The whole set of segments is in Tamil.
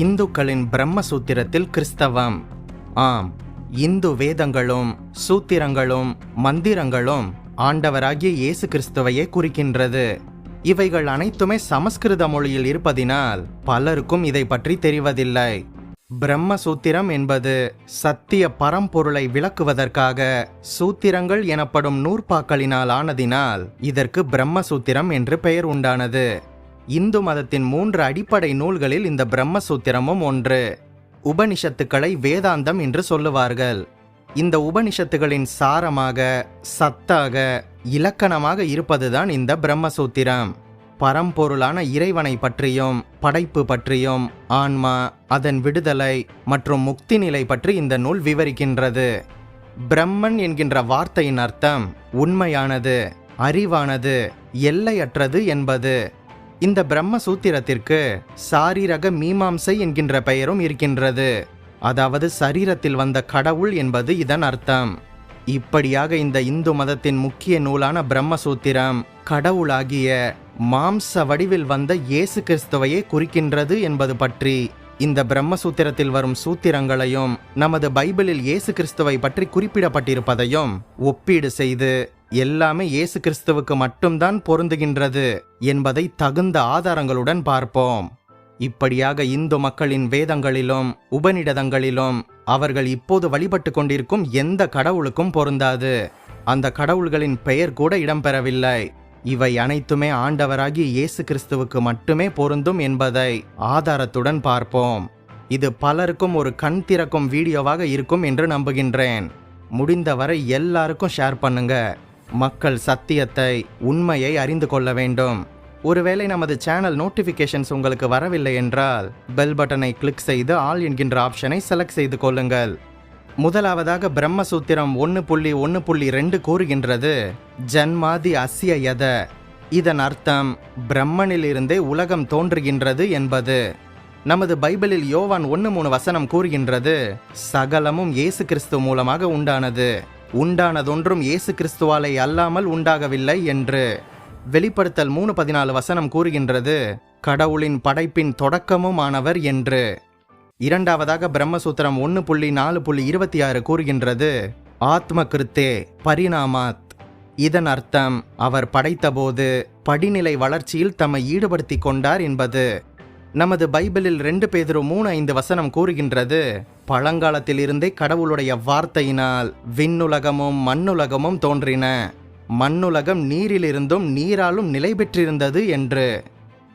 இந்துக்களின் பிரம்மசூத்திரத்தில் கிறிஸ்தவம். ஆம் இந்து வேதங்களும் சூத்திரங்களும் மந்திரங்களும் ஆண்டவராகிய இயேசு கிறிஸ்துவையே குறிக்கின்றது. இவைகள் அனைத்துமே சமஸ்கிருத மொழியில் இருப்பதினால் பலருக்கும் இதை பற்றி தெரிவதில்லை. பிரம்மசூத்திரம் என்பது சத்திய பரம்பொருளை விளக்குவதற்காக சூத்திரங்கள் எனப்படும் நூற்பாக்களினால் ஆனதினால் இதற்கு பிரம்மசூத்திரம் என்று பெயர் உண்டானது. இந்து மதத்தின் மூன்று அடிப்படை நூல்களில் இந்த பிரம்மசூத்திரமும் ஒன்று. உபனிஷத்துக்களை வேதாந்தம் என்று சொல்லுவார்கள். இந்த உபனிஷத்துகளின் சாரமாக சத்தாக இலக்கணமாக இருப்பதுதான் இந்த பிரம்மசூத்திரம். பரம்பொருளான இறைவனை பற்றியும் படைப்பு பற்றியும் ஆன்மா அதன் விடுதலை மற்றும் முக்தி நிலை பற்றி இந்த நூல் விவரிக்கின்றது. பிரம்மன் என்கின்ற வார்த்தையின் அர்த்தம் உண்மையானது அறிவானது எல்லையற்றது என்பது. இந்த பிரம்ம சூத்திரத்திற்கு சாரீரக மீமாம்சை என்கின்ற பெயரும் இருக்கின்றது. அதாவது சரீரத்தில் வந்த கடவுள் என்பது இதன் அர்த்தம். இப்படியாக இந்த இந்து மதத்தின் முக்கிய நூலான பிரம்மசூத்திரம் கடவுளாகிய மாம்ச வடிவில் வந்த இயேசு கிறிஸ்துவையே குறிக்கின்றது என்பது பற்றி இந்த பிரம்மசூத்திரத்தில் வரும் சூத்திரங்களையும் நமது பைபிளில் இயேசு கிறிஸ்துவை பற்றி குறிப்பிடப்பட்டிருப்பதையும் ஒப்பீடு செய்து எல்லாமே இயேசு கிறிஸ்துவுக்கு மட்டும்தான் பொருந்துகின்றது என்பதை தகுந்த ஆதாரங்களுடன் பார்ப்போம். இப்படியாக இந்து மக்களின் வேதங்களிலும் உபநிடதங்களிலும் அவர்கள் இப்போது வழிபட்டு கொண்டிருக்கும் எந்த கடவுளுக்கும் பொருந்தாது. அந்த கடவுள்களின் பெயர் கூட இடம்பெறவில்லை. இவை அனைத்துமே ஆண்டவராகி இயேசு கிறிஸ்துவுக்கு மட்டுமே பொருந்தும் என்பதை ஆதாரத்துடன் பார்ப்போம். இது பலருக்கும் ஒரு கண் திறக்கும் வீடியோவாக இருக்கும் என்று நம்புகின்றேன். முடிந்தவரை எல்லாருக்கும் ஷேர் பண்ணுங்கள் மக்கள் சத்தியத்தை உண்மையை அறிந்து கொள்ள வேண்டும். ஒருவேளை நமது சேனல் நோட்டிஃபிகேஷன்ஸ் உங்களுக்கு வரவில்லை என்றால் பெல் பட்டனை கிளிக் செய்து ஆல் என்கின்ற ஆப்ஷனை செலக்ட் செய்து கொள்ளுங்கள். முதலாவதாக பிரம்மசூத்திரம் ஒன்று புள்ளி ஒன்று புள்ளி ரெண்டு கூறுகின்றது ஜன்மாதி அசிய யத இதன் அர்த்தம் பிரம்மனிலிருந்தே உலகம் தோன்றுகின்றது என்பது. நமது பைபிளில் யோவான் ஒன்று மூணு வசனம் கூறுகின்றது சகலமும் இயேசு கிறிஸ்து மூலமாக உண்டானது உண்டானதொன்றும் இயேசு கிறிஸ்துவாலை அல்லாமல் உண்டாகவில்லை என்று வெளிப்படுத்தல் மூணு பதினாலு வசனம் கூறுகின்றது. கடவுளின் படைப்பின் தொடக்கமும் ஆனவர் என்று. இரண்டாவதாக பிரம்மசூத்திரம் ஒன்று புள்ளி நாலு புள்ளி இருபத்தி ஆறு கூறுகின்றது. ஆத்ம கிருத்தே பரிணாமாத். இதன் அர்த்தம் அவர் படைத்தபோது படிநிலை வளர்ச்சியில் தம்மை ஈடுபடுத்தி கொண்டார் என்பது. நமது பைபிளில் ரெண்டு பேதரு மூணு ஐந்து வசனம் கூறுகின்றது. பழங்காலத்தில் இருந்தே கடவுளுடைய வார்த்தையினால் விண்ணுலகமும் மண்ணுலகமும் தோன்றின. மண்ணுலகம் நீரிலிருந்தும் நீராலும் நிலை பெற்றிருந்தது என்று.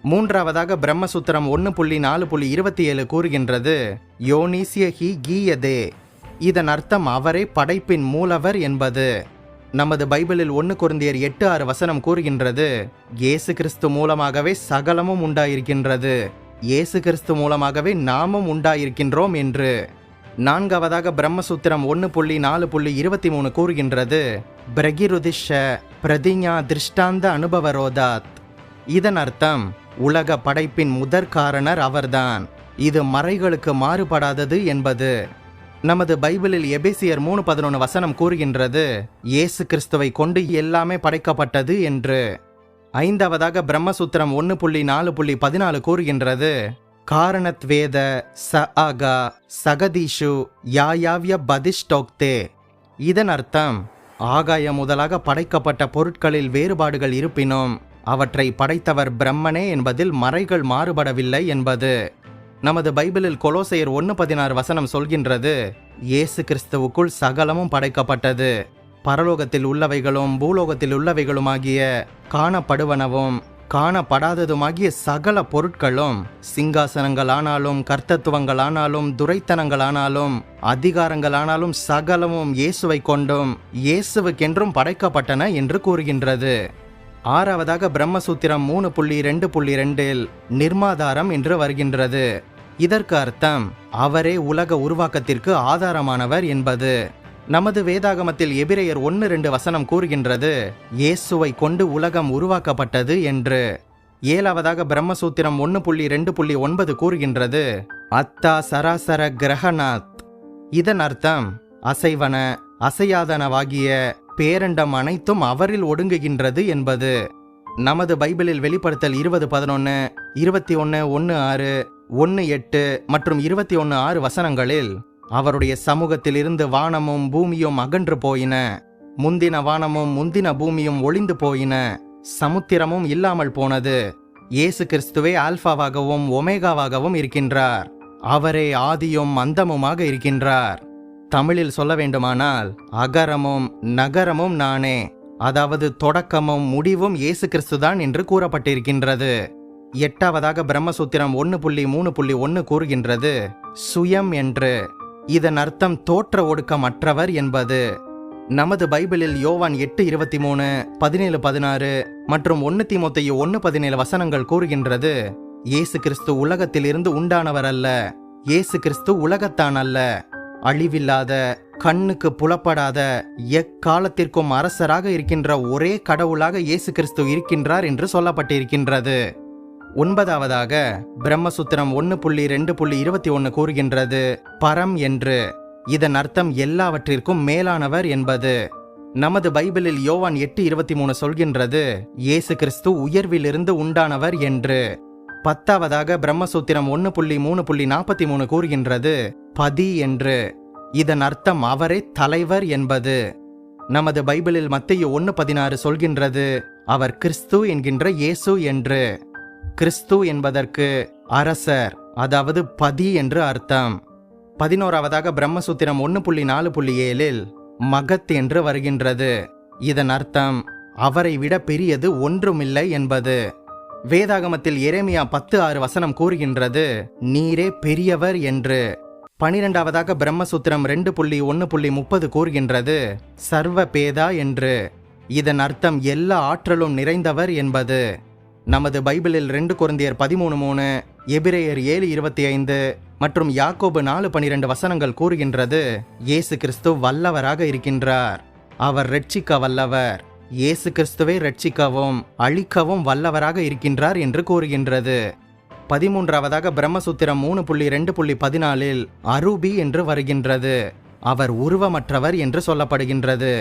மூன்றாவதாக பிரம்மசூத்திரம் ஒன்று புள்ளி நாலு புள்ளி இருபத்தி ஏழு கூறுகின்றது. யோனீசிய ஹி கீயதே. இதன் அர்த்தம் அவரே படைப்பின் மூலவர் என்பது. நமது பைபிளில் ஒன்று குருந்தியர் எட்டு ஆறு வசனம் கூறுகின்றது. இயேசு கிறிஸ்து மூலமாகவே சகலமும் உண்டாயிருக்கின்றது. இயேசு கிறிஸ்து மூலமாகவே நாமும் உண்டாயிருக்கின்றோம் என்று நான்காவதாக பிரம்மசூத்திரம் ஒன்று புள்ளி நாலு புள்ளி இருபத்தி மூணு கூறுகின்றது. பிரகிருதிஷ பிரதிஞா திருஷ்டாந்த அனுபவரோதாத். இதன் அர்த்தம் உலக படைப்பின் முதற் காரணர் அவர்தான். இது மறைகளுக்கு மாறுபடாதது என்பது. நமது பைபிளில் எபேசியர் மூணு பதினொன்று வசனம் கூறுகின்றது இயேசு கிறிஸ்துவை கொண்டு எல்லாமே படைக்கப்பட்டது என்று. ஐந்தாவதாக பிரம்மசூத்திரம் ஒன்று புள்ளி நாலு புள்ளி பதினாலு கூறுகின்றது. காரணத்வேத ச ஆகா சகதீஷு யாயாவிய பதிஷ்டோக்தே. இதன் அர்த்தம் ஆகாயம் முதலாக படைக்கப்பட்ட பொருட்களில் வேறுபாடுகள் இருப்பினும் அவற்றை படைத்தவர் பிரம்மனே என்பதில் மறைகள் மாறுபடவில்லை என்பது. நமது பைபிளில் கொலோசையர் ஒன்று பதினாறு வசனம் சொல்கின்றது இயேசு கிறிஸ்துவுக்குள் சகலமும் படைக்கப்பட்டது. பரலோகத்தில் உள்ளவைகளும் பூலோகத்தில் உள்ளவைகளுமாகிய காணப்படுவனவும் காணப்படாததுமாகிய சகல பொருட்களும் சிங்காசனங்களானாலும் கர்த்தத்துவங்களானாலும் துரைத்தனங்களானாலும் அதிகாரங்களானாலும் சகலமும் இயேசுவை கொண்டும் இயேசுவுக்கென்றும் படைக்கப்பட்டன என்று கூறுகின்றது. ஆறாவதாக பிரம்மசூத்திரம் மூணு புள்ளி ரெண்டு புள்ளி ரெண்டில் நிர்மாதாரம் என்று வருகின்றது. இதற்கு அர்த்தம் அவரே உலக உருவாக்கத்திற்கு ஆதாரமானவர் என்பது. நமது வேதாகமத்தில் எபிரேயர் ஒன்று ரெண்டு வசனம் கூறுகின்றது இயேசுவை கொண்டு உலகம் உருவாக்கப்பட்டது என்று. ஏழாவதாக பிரம்மசூத்திரம் ஒன்று புள்ளி ரெண்டு புள்ளி ஒன்பது கூறுகின்றது அத்தா சராசர கிரகநாத் இதன் அர்த்தம் அசைவன அசையாதனவாகிய பேரண்டம் அனைத்தும் அவரில் ஒடுங்குகின்றது என்பது. நமது பைபிளில் வெளிப்படுத்தல் இருபது பதினொன்று இருபத்தி ஒன்று ஒன்று ஆறு ஒன்று எட்டு மற்றும் இருபத்தி ஒன்று ஆறு வசனங்களில் அவருடைய சமூகத்திலிருந்து வானமும் பூமியும் அகன்று போயின. முந்தின வானமும் முந்தின பூமியும் ஒளிந்து போயின. சமுத்திரமும் இல்லாமல் போனது. இயேசு கிறிஸ்துவே ஆல்பாவாகவும் ஒமேகாவாகவும் இருக்கின்றார். அவரே ஆதியும் அந்தமுமாக இருக்கின்றார். தமிழில் சொல்ல வேண்டுமானால் அகரமும் நகரமும் நானே. அதாவது தொடக்கமும் முடிவும் இயேசு கிறிஸ்துதான் என்று கூறப்பட்டிருக்கின்றது. எட்டாவதாக பிரம்மசூத்திரம் ஒன்று புள்ளி மூணு புள்ளி ஒன்று கூறுகின்றது. சுயம் என்று. இதன் அர்த்தம் தோற்ற ஒடுக்கமற்றவர் என்பது. நமது பைபிளில் யோவான் எட்டு இருபத்தி மூணு பதினேழு பதினாறு மற்றும் ஒன்று தீமோத்தேயு ஒன்று பதினேழு வசனங்கள் கூறுகின்றது. இயேசு கிறிஸ்து உலகத்திலிருந்து உண்டானவர் அல்ல இயேசு கிறிஸ்து உலகத்தான் அல்ல அழிவில்லாத கண்ணுக்கு புலப்படாத எக்காலத்திற்கும் அரசராக இருக்கின்ற ஒரே கடவுளாக இயேசு கிறிஸ்து இருக்கின்றார் என்று சொல்லப்பட்டிருக்கின்றது. ஒன்பதாவதாக பிரம்மசூத்திரம் ஒன்று புள்ளி ரெண்டு புள்ளி இருபத்தி ஒன்று கூறுகின்றது பரம் என்று. இதன் அர்த்தம் எல்லாவற்றிற்கும் மேலானவர் என்பது. நமது பைபிளில் யோவான் எட்டு இருபத்தி மூணு சொல்கின்றது இயேசு கிறிஸ்து உயர்விலிருந்து உண்டானவர் என்று. பத்தாவதாக பிரம்மசூத்திரம் ஒன்று புள்ளி மூணு புள்ளி நாற்பத்தி மூணு கூறுகின்றது பதி என்று. இதன் அர்த்தம் அவரே தலைவர் என்பது. நமது பைபிளில் மத்திய ஒன்று பதினாறு சொல்கின்றது அவர் கிறிஸ்து என்கின்ற இயேசு என்று. கிறிஸ்து என்பதற்கு அரசர் அதாவது பதி என்று அர்த்தம். பதினோராவதாக பிரம்மசூத்திரம் ஒன்று புள்ளி நாலு புள்ளி ஏழில் மகத் என்று வருகின்றது. இதன் அர்த்தம் அவரை விட பெரியது ஒன்றுமில்லை என்பது. வேதாகமத்தில் எரேமியா பத்து ஆறு வசனம் கூறுகின்றது நீரே பெரியவர் என்று. பனிரெண்டாவதாக பிரம்மசூத்திரம் ரெண்டு புள்ளி ஒன்று புள்ளி முப்பது கூறுகின்றது சர்வ பேதா என்று. இதன் அர்த்தம் எல்லா ஆற்றலும் நிறைந்தவர் என்பது. நமது பைபிளில் ரெண்டு குருந்தியர் பதிமூணு மூணு எபிரேயர் ஏழு இருபத்தி ஐந்து மற்றும் யாக்கோபு நாலு பனிரெண்டு வசனங்கள் கூறுகின்றது இயேசு கிறிஸ்து வல்லவராக இருக்கின்றார். அவர் ரட்சிக்க வல்லவர். இயேசு கிறிஸ்துவை ரட்சிக்கவும் அழிக்கவும் வல்லவராக இருக்கின்றார் என்று கூறுகின்றது. பதிமூன்றாவதாக பிரம்மசூத்திரம் மூணு புள்ளி ரெண்டு புள்ளி பதினாலில் அரூபி என்று வருகின்றது. அவர் உருவமற்றவர் என்று சொல்லப்படுகின்றது.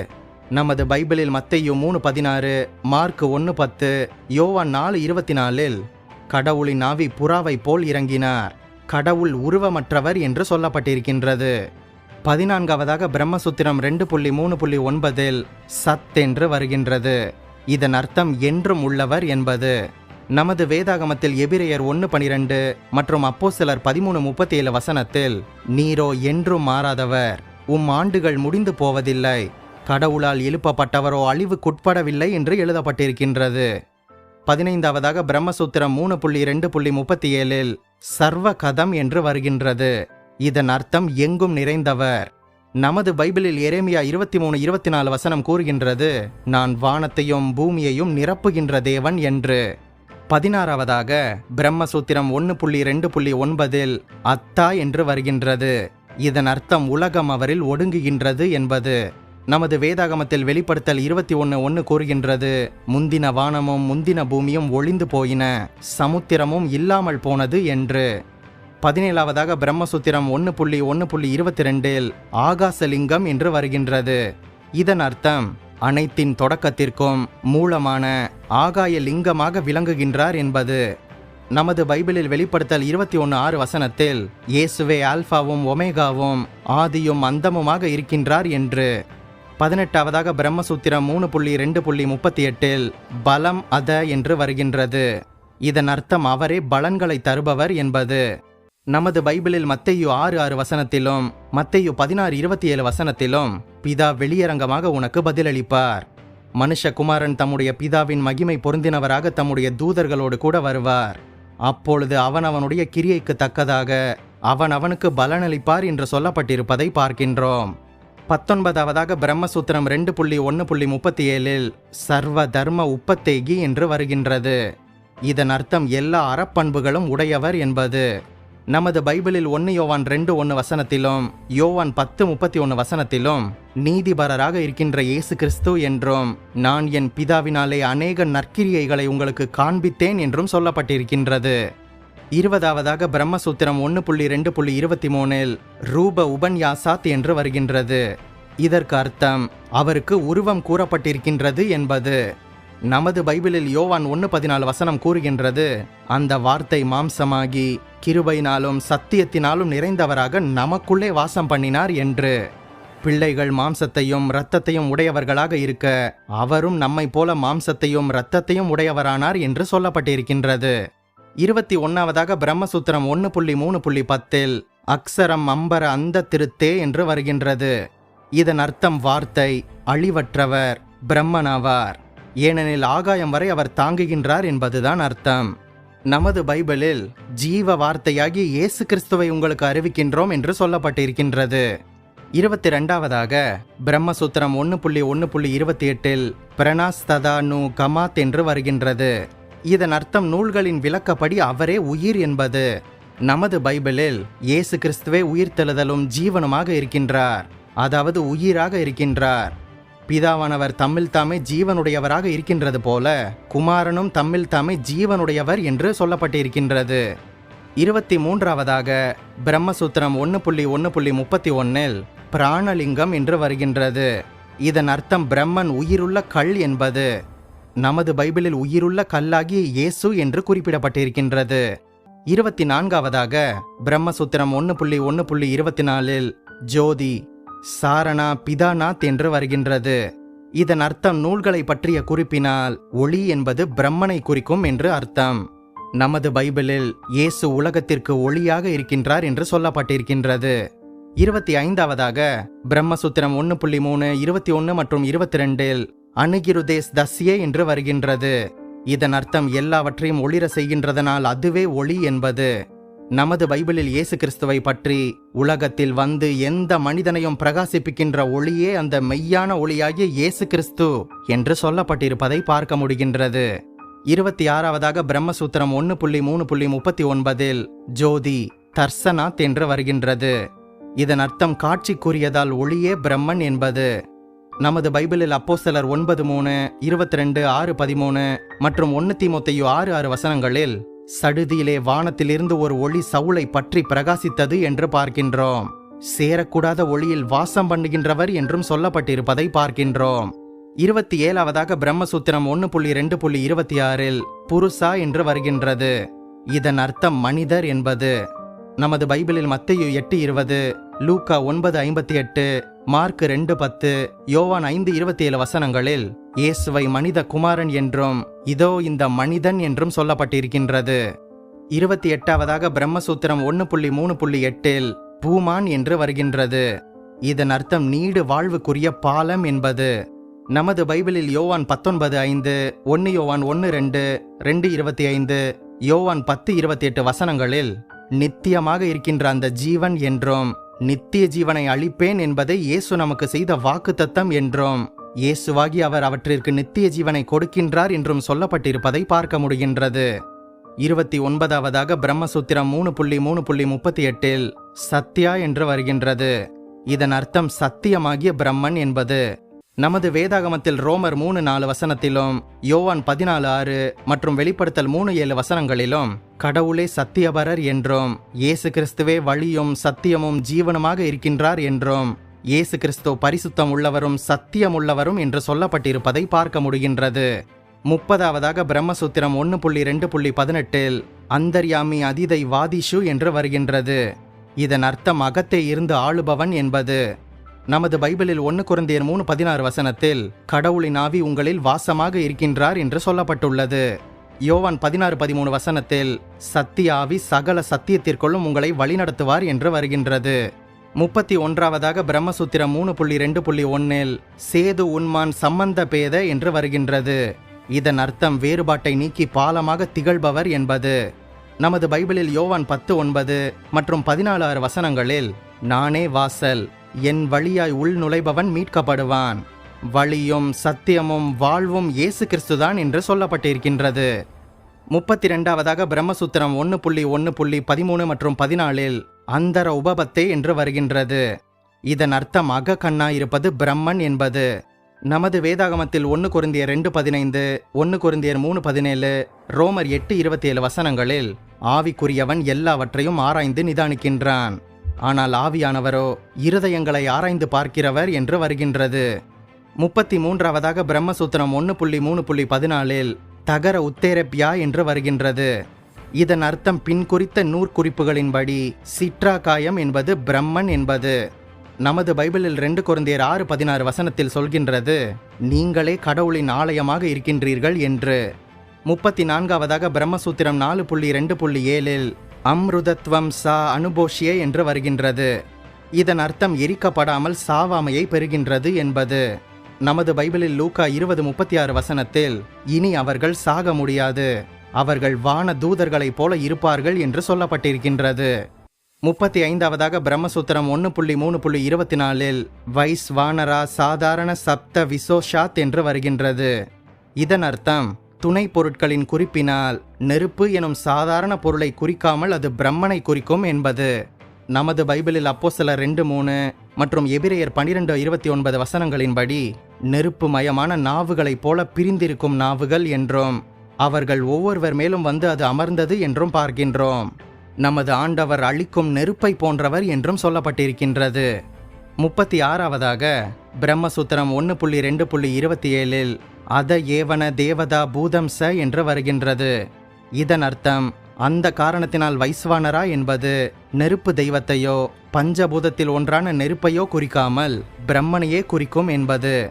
நமது பைபிளில் மத்தையோ மூணு பதினாறு மார்க் ஒன்று பத்து யோவான் நாலு இருபத்தி நாலில் கடவுளின் ஆவி புறாவை போல் இறங்கினார். கடவுள் உருவமற்றவர் என்று சொல்லப்பட்டிருக்கின்றது. பதினான்காவதாக பிரம்மசூத்திரம் ரெண்டு புள்ளி மூணு புள்ளி ஒன்பதில் சத் என்று வருகின்றது. இதன் அர்த்தம் என்றும் உள்ளவர் என்பது. நமது வேதாகமத்தில் எபிரேயர் ஒன்று பனிரெண்டு மற்றும் அப்போ சிலர் பதிமூணு முப்பத்தி ஏழு வசனத்தில் நீரோ என்றும் மாறாதவர். உம் ஆண்டுகள் முடிந்து போவதில்லை. கடவுளால் எழுப்பப்பட்டவரோ அழிவுக்குட்படவில்லை என்று எழுதப்பட்டிருக்கின்றது. பதினைந்தாவதாக பிரம்மசூத்திரம் மூணு புள்ளி ரெண்டு புள்ளி முப்பத்தி ஏழில் சர்வ கதம் என்று வருகின்றது. இதன் அர்த்தம் எங்கும் நிறைந்தவர். நமது பைபிளில் எரேமியா இருபத்தி மூணு இருபத்தி நாலு வசனம் கூறுகின்றது நான் வானத்தையும் பூமியையும் நிரப்புகின்ற தேவன் என்று. பதினாறாவதாக பிரம்மசூத்திரம் ஒன்று புள்ளி ரெண்டு புள்ளி ஒன்பதில் அத்தா என்று வருகின்றது. இதன் அர்த்தம் உலகம் அவரில் ஒடுங்குகின்றது என்பது. நமது வேதாகமத்தில் வெளிப்படுத்தல் இருபத்தி ஒன்று ஒன்று கூறுகின்றது. முந்தின வானமும் முந்தின பூமியும் ஒளிந்து போயின. சமுத்திரமும் இல்லாமல் போனது என்று. பதினேழாவதாக பிரம்மசூத்திரம் ஒன்று புள்ளி ஒன்று புள்ளி இருபத்தி ரெண்டில் ஆகாசலிங்கம் என்று வருகின்றது. இதன் அர்த்தம் அனைத்தின் தொடக்கத்திற்கும் மூலமான ஆகாய லிங்கமாக விளங்குகின்றார் என்பது. நமது பைபிளில் வெளிப்படுத்தல் இருபத்தி ஒன்று ஆறு வசனத்தில் இயேசுவே ஆல்பாவும் ஒமேகாவும் ஆதியும் அந்தமுமாக இருக்கின்றார் என்று. பதினெட்டாவதாக பிரம்மசூத்திரம் மூணு புள்ளி ரெண்டு புள்ளி முப்பத்தி எட்டில் பலம் அத என்று வருகின்றது. இதன் அர்த்தம் அவரே பலன்களை தருபவர் என்பது. நமது பைபிளில் மத்தையு ஆறு ஆறு வசனத்திலும் மத்தையு பதினாறு இருபத்தி ஏழு வசனத்திலும் பிதா வெளியரங்கமாக உனக்கு பதிலளிப்பார். மனுஷகுமாரன் தம்முடைய பிதாவின் மகிமை பொருந்தினவராக தம்முடைய தூதர்களோடு கூட வருவார். அப்பொழுது அவன் அவனுடைய கிரியைக்கு தக்கதாக அவன் அவனுக்கு பலனளிப்பார் என்று சொல்லப்பட்டிருப்பதை பார்க்கின்றோம். பத்தொன்பதாவதாக பிரம்மசூத்திரம் ரெண்டு புள்ளி ஒன்று புள்ளி முப்பத்தி ஏழில் சர்வ தர்ம உப்பத்தேகி என்று வருகின்றது. இதன் அர்த்தம் எல்லா அறப்பண்புகளும் உடையவர் என்பது. நமது பைபிளில் ஒன்று யோவான் ரெண்டு ஒன்று வசனத்திலும் யோவான் பத்து முப்பத்தி ஒன்று வசனத்திலும் நீதிபரராக இருக்கின்ற இயேசு கிறிஸ்து என்றும் நான் என் பிதாவினாலே அநேக நற்கிரியைகளை உங்களுக்கு காண்பித்தேன் என்றும் சொல்லப்பட்டிருக்கின்றது. இருபதாவதாக பிரம்மசூத்திரம் ஒன்று புள்ளி ரெண்டு புள்ளி இருபத்தி மூணில் ரூப உபன்யாசாத் என்று வருகின்றது. இதற்கு அர்த்தம் அவருக்கு உருவம் கூறப்பட்டிருக்கின்றது என்பது. நமது பைபிளில் யோவான் ஒன்று பதினாலு வசனம் கூறுகின்றது அந்த வார்த்தை மாம்சமாகி கிருபையினாலும் சத்தியத்தினாலும் நிறைந்தவராக நமக்குள்ளே வாசம் பண்ணினார் என்று. பிள்ளைகள் மாம்சத்தையும் இரத்தத்தையும் உடையவர்களாக இருக்க அவரும் நம்மைப் போல மாம்சத்தையும் இரத்தத்தையும் உடையவரானார் என்று சொல்லப்பட்டிருக்கின்றது. இருபத்தி ஒன்னாவதாக பிரம்மசூத்திரம் ஒன்று புள்ளி மூணு புள்ளி பத்தில் அக்ஸரம் அம்பர அந்த திருத்தே என்று வருகின்றது. இதன் அர்த்தம் வார்த்தை அழிவற்றவர் பிரம்மனாவார். ஏனெனில் ஆகாயம் வரை அவர் தாங்குகின்றார் என்பதுதான் அர்த்தம். நமது பைபிளில் ஜீவ வார்த்தையாகி இயேசு கிறிஸ்துவை உங்களுக்கு அறிவிக்கின்றோம் என்று சொல்லப்பட்டிருக்கின்றது. இருபத்தி ரெண்டாவதாக பிரம்மசூத்திரம் ஒன்று புள்ளி ஒன்று புள்ளி இருபத்தி எட்டில் பிரணாஸ்ததா நு கமாத் என்று வருகின்றது. இதன் அர்த்தம் நூல்களின் விளக்கப்படி அவரே உயிர் என்பது. நமது பைபிளில் இயேசு கிறிஸ்துவே உயிர்த்தெழுதலும் ஜீவனுமாக இருக்கின்றார். அதாவது உயிராக இருக்கின்றார். பிதாவானவர் தம்மில் தாமே ஜீவனுடையவராக இருக்கின்றது போல குமாரனும் தம்மில் தாமே ஜீவனுடையவர் என்று சொல்லப்பட்டிருக்கின்றது. இருபத்தி மூன்றாவதாக பிரம்மசூத்திரம் ஒன்று புள்ளி ஒன்று புள்ளி முப்பத்தி ஒன்னில் பிராணலிங்கம் என்று வருகின்றது. இதன் அர்த்தம் பிரம்மன் உயிருள்ள கல் என்பது. நமது பைபிளில் உயிருள்ள கல்லாகிய இயேசு என்று குறிப்பிடப்பட்டிருக்கின்றது. இருபத்தி நான்காவதாக பிரம்மசூத்திரம் ஒன்று புள்ளி ஒன்று புள்ளி இருபத்தி நாலில் ஜோதி சாரணா பிதாநாத் என்று வருகின்றது. இதன் அர்த்தம் நூல்களை பற்றிய குறிப்பினால் ஒளி என்பது பிரம்மனை குறிக்கும் என்று அர்த்தம். நமது பைபிளில் இயேசு உலகத்திற்கு ஒளியாக இருக்கின்றார் என்று சொல்லப்பட்டிருக்கின்றது. இருபத்தி ஐந்தாவதாக பிரம்மசூத்திரம் ஒன்று புள்ளி மூணு இருபத்தி ஒன்று மற்றும் இருபத்தி ரெண்டில் அணுகிருதேஸ் தஸ்யே என்று வருகின்றது. இதன் அர்த்தம் எல்லாவற்றையும் ஒளிர செய்கின்றதனால் அதுவே ஒளி என்பது. நமது பைபிளில் இயேசு கிறிஸ்துவை பற்றி உலகத்தில் வந்து எந்த மனிதனையும் பிரகாசிப்பிக்கின்ற ஒளியே அந்த மெய்யான ஒளியாகிய இயேசு கிறிஸ்து என்று சொல்லப்பட்டிருப்பதை பார்க்க முடிகின்றது. இருபத்தி ஆறாவதாக பிரம்மசூத்திரம் ஒன்று புள்ளி மூணு புள்ளி முப்பத்தி ஒன்பதில் ஜோதி தர்சனாத் என்று வருகின்றது. இதன் அர்த்தம் காட்சிக்குரியதால் ஒளியே பிரம்மன் என்பது. நமது பைபிளில் அப்போஸ்தலர் ஒன்பது மூணு இருபத்தி ரெண்டு ஆறு பதிமூணு மற்றும் ஒன்று தீமோத்தேயு ஆறு ஆறு வசனங்களில் சடுதியிலே வானத்திலிருந்து ஒரு ஒளி சவுளை பற்றி பிரகாசித்தது என்று பார்க்கின்றோம். சேரக்கூடாத ஒளியில் வாசம் பண்ணுகின்றவர் என்றும் சொல்லப்பட்டிருப்பதை பார்க்கின்றோம். இருபத்தி ஏழாவதாக பிரம்மசூத்திரம் ஒன்று புள்ளி ரெண்டு புள்ளி இருபத்தி ஆறில் புருஷா என்று வருகின்றது. இதன் அர்த்தம் மனிதர் என்பது. நமது பைபிளில் மத்தையு எட்டு இருபது லூக்கா ஒன்பது ஐம்பத்தி எட்டு மார்க் ரெண்டு பத்து யோவான் ஐந்து இருபத்தி ஏழு வசனங்களில் இயேசுவை மனித குமாரன் என்றும் இதோ இந்த மனிதன் என்றும் சொல்லப்பட்டிருக்கின்றது. இருபத்தி எட்டாவதாக பிரம்மசூத்திரம் ஒன்று புள்ளி மூணு புள்ளி எட்டில் பூமான் என்று வருகின்றது. இதன் அர்த்தம் நீடு வாழ்வுக்குரிய பாலம் என்பது. நமது பைபிளில் யோவான் பத்தொன்பது ஐந்து ஒன்று யோவான் ஒன்று ரெண்டு ரெண்டு இருபத்தி ஐந்து யோவான் பத்து இருபத்தி எட்டு வசனங்களில் நித்தியமாக இருக்கின்ற அந்த ஜீவன் என்றும் நித்திய ஜீவனை அளிப்பேன் என்பதை இயேசு நமக்கு செய்த வாக்குத்தத்தம் என்றும் இயேசுவாகி அவர் அவற்றிற்கு நித்திய ஜீவனை கொடுக்கின்றார் என்றும் சொல்லப்பட்டிருப்பதை பார்க்க முடிகின்றது. இருபத்தி ஒன்பதாவதாக பிரம்மசூத்திரம் மூணு புள்ளி மூணு புள்ளி முப்பத்தி எட்டில் சத்யா என்று வருகின்றது. இதன் அர்த்தம் சத்தியமாகிய பிரம்மன் என்பது நமது வேதாகமத்தில் ரோமர் மூணு நாலு வசனத்திலும் யோவான் பதினாலு ஆறு மற்றும் வெளிப்படுத்தல் மூணு ஏழு வசனங்களிலும் கடவுளே சத்தியபரர் என்றும் இயேசு கிறிஸ்துவே வழியும் சத்தியமும் ஜீவனுமாக இருக்கின்றார் என்றும் இயேசு கிறிஸ்து பரிசுத்தம் உள்ளவரும் சத்தியம் உள்ளவரும் என்று சொல்லப்பட்டிருப்பதை பார்க்க முடிகின்றது. முப்பதாவதாக பிரம்மசூத்திரம் ஒன்று புள்ளி ரெண்டு புள்ளி பதினெட்டில் அந்தர்யாமி அதிதை வாதிஷு என்று வருகின்றது. இதன் அர்த்தம் அகத்தே இருந்து ஆளுபவன் என்பது நமது பைபிளில் ஒன்று குருந்தியர் மூணு பதினாறு வசனத்தில் கடவுளின் ஆவி உங்களில் வாசமாக இருக்கின்றார் என்று சொல்லப்பட்டுள்ளது. யோவான் பதினாறு பதிமூணு வசனத்தில் சத்திய ஆவி சகல சத்தியத்திற்குள்ளும் உங்களை வழிநடத்துவார் என்று வருகின்றது. முப்பத்தி ஒன்றாவதாக பிரம்மசூத்திரம் மூணு புள்ளி ரெண்டு புள்ளி ஒன்னில் சேது உன்மான் சம்பந்த பேத என்று வருகின்றது. இதன் அர்த்தம் வேறுபாட்டை நீக்கி பாலமாக திகழ்பவர் என்பது. நமது பைபிளில் யோவான் பத்து ஒன்பது மற்றும் பதினாலு ஆறு வசனங்களில் நானே வாசல் என் வழியாய் உள் நுழைபவன் மீட்கப்படுவான். வழியும் சத்தியமும் வாழ்வும் இயேசு கிறிஸ்துதான் என்று சொல்லப்பட்டிருக்கின்றது. முப்பத்தி ரெண்டாவதாக பிரம்மசூத்திரம் ஒன்று புள்ளி ஒன்று புள்ளி பதிமூணு மற்றும் பதினாலில் அந்தர உபபத்தே என்று வருகின்றது. இதன் அர்த்தம் அக கண்ணா இருப்பது பிரம்மன் என்பது. நமது வேதாகமத்தில் ஒன்று குருந்தியர் ரெண்டு பதினைந்து ஒன்று குருந்தியர் மூணு பதினேழு ரோமர் எட்டு இருபத்தி ஏழு வசனங்களில் ஆவிக்குரியவன் எல்லாவற்றையும் ஆராய்ந்து நிதானிக்கின்றான். ஆனால் ஆவியானவரோ இருதயங்களை ஆராய்ந்து பார்க்கிறவர் என்று வருகின்றது. முப்பத்தி மூன்றாவதாக பிரம்மசூத்திரம் ஒன்று புள்ளி மூணு புள்ளி பதினாலில் தகர உத்தேரப்பியா என்று வருகின்றது. இதன் அர்த்தம் பின் குறித்த நூற்குறிப்புகளின்படி சிட்ராகாயம் என்பது பிரம்மன் என்பது. நமது பைபிளில் ரெண்டு குழந்தையர் ஆறு பதினாறு வசனத்தில் சொல்கின்றது நீங்களே கடவுளின் ஆலயமாக இருக்கின்றீர்கள் என்று. முப்பத்தி நான்காவதாக பிரம்மசூத்திரம் நாலு புள்ளி ரெண்டு புள்ளி ஏழில் அம்ருதத்வம் சா அனுபோஷியே என்று வருகின்றது. இதன் அர்த்தம் எரிக்கப்படாமல் சாவாமையை பெறுகின்றது என்பது. நமது பைபிளில் லூக்கா இருபது முப்பத்தி ஆறு வசனத்தில் இனி அவர்கள் சாக முடியாது. அவர்கள் வான தூதர்களைப் போல இருப்பார்கள் என்று சொல்லப்பட்டிருக்கின்றது. முப்பத்தி ஐந்தாவதாக பிரம்மசூத்திரம் ஒன்று புள்ளி மூணு புள்ளி இருபத்தி நாலில் வைஸ் வானரா சாதாரண சப்த விசோஷாத் என்று வருகின்றது. இதன் அர்த்தம் துணை பொருட்களின் குறிப்பினால் நெருப்பு எனும் சாதாரண பொருளை குறிக்காமல் அது பிரம்மனை குறிக்கும் என்பது. நமது பைபிளில் அப்போ சில ரெண்டு மூணு மற்றும் எபிரேயர் பனிரெண்டு இருபத்தி ஒன்பது வசனங்களின்படி நெருப்பு மயமான நாவுகளைப் போல பிரிந்திருக்கும் நாவுகள் என்றும் அவர்கள் ஒவ்வொருவர் மேலும் வந்து அது அமர்ந்தது என்றும் பார்க்கின்றோம். நமது ஆண்டவர் அழிக்கும் நெருப்பை போன்றவர் என்றும் சொல்லப்பட்டிருக்கின்றது. முப்பத்தி ஆறாவதாக பிரம்மசூத்திரம் ஒன்று புள்ளி ரெண்டு புள்ளி இருபத்தி ஏழில் அத ஏவன தேவதா பூதம் ச என்று வருகின்றது. இதன் அர்த்தம் அந்த காரணத்தினால் வைஸ்வானரா என்பது நெருப்பு தெய்வத்தையோ பஞ்சபூதத்தில் ஒன்றான நெருப்பையோ குறிக்காமல் பிரம்மனையே குறிக்கும் என்பது.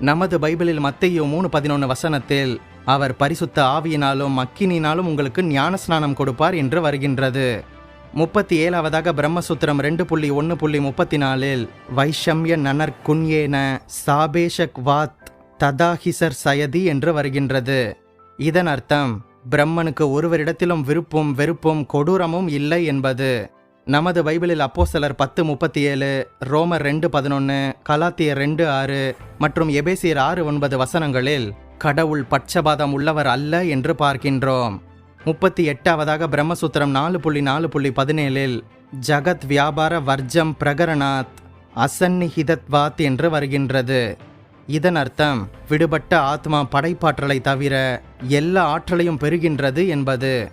நமது பைபிளில் மத்தையோ மூணு பதினொன்று வசனத்தில் அவர் பரிசுத்த ஆவியினாலும் அக்கினினாலும் உங்களுக்கு ஞானஸ்நானம் கொடுப்பார் என்று வருகின்றது. முப்பத்தி ஏழாவதாக பிரம்மசூத்திரம் ரெண்டு புள்ளி ஒன்று புள்ளி முப்பத்தி நாலில் வைஷம்ய நனர் குன்யேன சாபேஷக் வாத் ததாஹிசர் சயதி என்று வருகின்றது. இதன் அர்த்தம் பிரம்மனுக்கு ஒருவரிடத்திலும் விருப்பும் வெறுப்பும் கொடூரமும் இல்லை என்பது. நமது பைபிளில் அப்போசலர் பத்து முப்பத்தி ஏழு ரோமர் ரெண்டு பதினொன்று கலாத்தியர் ரெண்டு ஆறு மற்றும் எபேசியர் ஆறு ஒன்பது வசனங்களில் கடவுள் பட்சபாதம் உள்ளவர் அல்ல என்று பார்க்கின்றோம். முப்பத்தி எட்டாவதாக பிரம்மசூத்திரம் நாலு புள்ளி நாலு புள்ளி பதினேழில் ஜகத் வியாபார வர்ஜம் பிரகரணாத் அசன்னிஹிதத்வாத் என்று வருகின்றது. இதன் அர்த்தம் விடுபட்ட ஆத்மா படைப்பாற்றலை தவிர எல்லா ஆற்றலையும் பெறுகின்றது என்பது.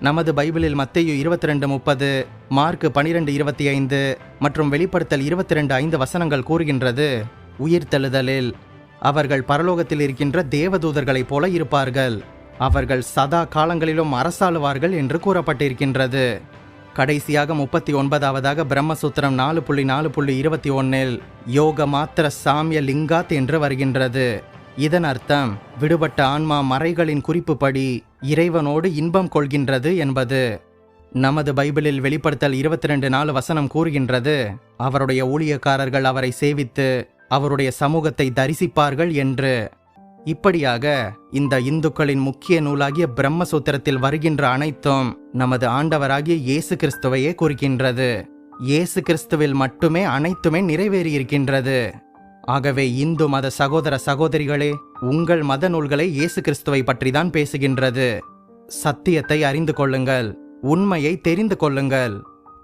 நமது பைபிளில் மத்தையு இருபத்தி ரெண்டு முப்பது மார்க் பனிரெண்டு இருபத்தி ஐந்து மற்றும் வெளிப்படுத்தல் இருபத்தி ரெண்டு ஐந்து வசனங்கள் கூறுகின்றது. உயிர்த்தெழுதலில் அவர்கள் பரலோகத்தில் இருக்கின்ற தேவதூதர்களைப் போல இருப்பார்கள். அவர்கள் சதா காலங்களிலும் அரசாளுவார்கள் என்று கூறப்பட்டிருக்கின்றது. கடைசியாக முப்பத்தி ஒன்பதாவதாக பிரம்மசூத்திரம் நாலு புள்ளி நாலு புள்ளி இருபத்தி ஒன்னில் யோக மாத்திர சாமிய லிங்காத் என்று வருகின்றது. இதன் அர்த்தம் விடுபட்ட ஆன்மா மறைகளின் குறிப்புப்படி இறைவனோடு இன்பம் கொள்கின்றது என்பது. நமது பைபிளில் வெளிப்படுத்தல் இருபத்தி ரெண்டு நாலு வசனம் கூறுகின்றது அவருடைய ஊழியக்காரர்கள் அவரை சேவித்து அவருடைய சமூகத்தை தரிசிப்பார்கள் என்று. இப்படியாக இந்த இந்துக்களின் முக்கிய நூலாகிய பிரம்மசூத்திரத்தில் வருகின்ற அனைத்தும் நமது ஆண்டவராகிய இயேசு கிறிஸ்துவையே குறிக்கின்றது. இயேசு கிறிஸ்துவில் மட்டுமே அனைத்துமே நிறைவேறியிருக்கின்றது. ஆகவே இந்து மத சகோதர சகோதரிகளே உங்கள் மத நூல்களை இயேசு கிறிஸ்துவை பற்றி தான் பேசுகின்றது. சத்தியத்தை அறிந்து கொள்ளுங்கள் உண்மையை தெரிந்து கொள்ளுங்கள்.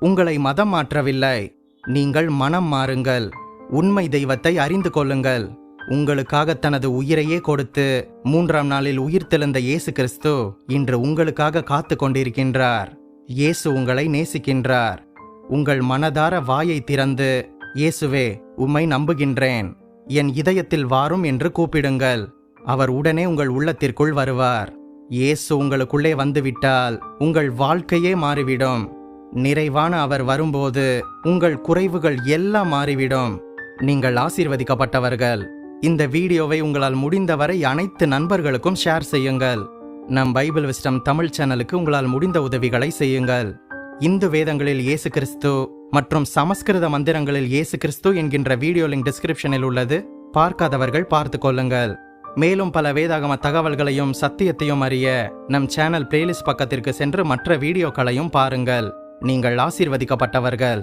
உங்களை மதம் மாற்றவில்லை நீங்கள் மனம் மாறுங்கள் உண்மை தெய்வத்தை அறிந்து கொள்ளுங்கள். உங்களுக்காக தனது உயிரையே கொடுத்து மூன்றாம் நாளில் உயிர் தெழுந்த இயேசு கிறிஸ்து இன்று உங்களுக்காக காத்து கொண்டிருக்கின்றார். இயேசு உங்களை நேசிக்கின்றார். உங்கள் மனதார வாயை திறந்து இயேசுவே உம்மை நம்புகின்றேன். என் இதயத்தில் வாரும் என்று கூப்பிடுங்கள். அவர் உடனே உங்கள் உள்ளத்திற்குள் வருவார். இயேசு உங்களுக்குள்ளே வந்துவிட்டால் உங்கள் வாழ்க்கையே மாறிவிடும். நிறைவான அவர் வரும்போது உங்கள் குறைவுகள் எல்லாம் மாறிவிடும். நீங்கள் ஆசீர்வதிக்கப்பட்டவர்கள். இந்த வீடியோவை உங்களால் முடிந்தவரை அனைத்து நண்பர்களுக்கும் ஷேர் செய்யுங்கள். நம் பைபிள் விஸ்டம் தமிழ் சேனலுக்கு உங்களால் முடிந்த உதவிகளை செய்யுங்கள். இந்து வேதங்களில் இயேசு கிறிஸ்து மற்றும் சமஸ்கிருத மந்திரங்களில் இயேசு கிறிஸ்து என்கின்ற வீடியோ லிங்க் டிஸ்கிரிப்ஷனில் உள்ளது. பார்க்காதவர்கள் பார்த்து கொள்ளுங்கள். மேலும் பல வேதாகம தகவல்களையும் சத்தியத்தையும் அறிய நம் சேனல் பிளேலிஸ்ட் பக்கத்திற்கு சென்று மற்ற வீடியோக்களையும் பாருங்கள். நீங்கள் ஆசீர்வதிக்கப்பட்டவர்கள்.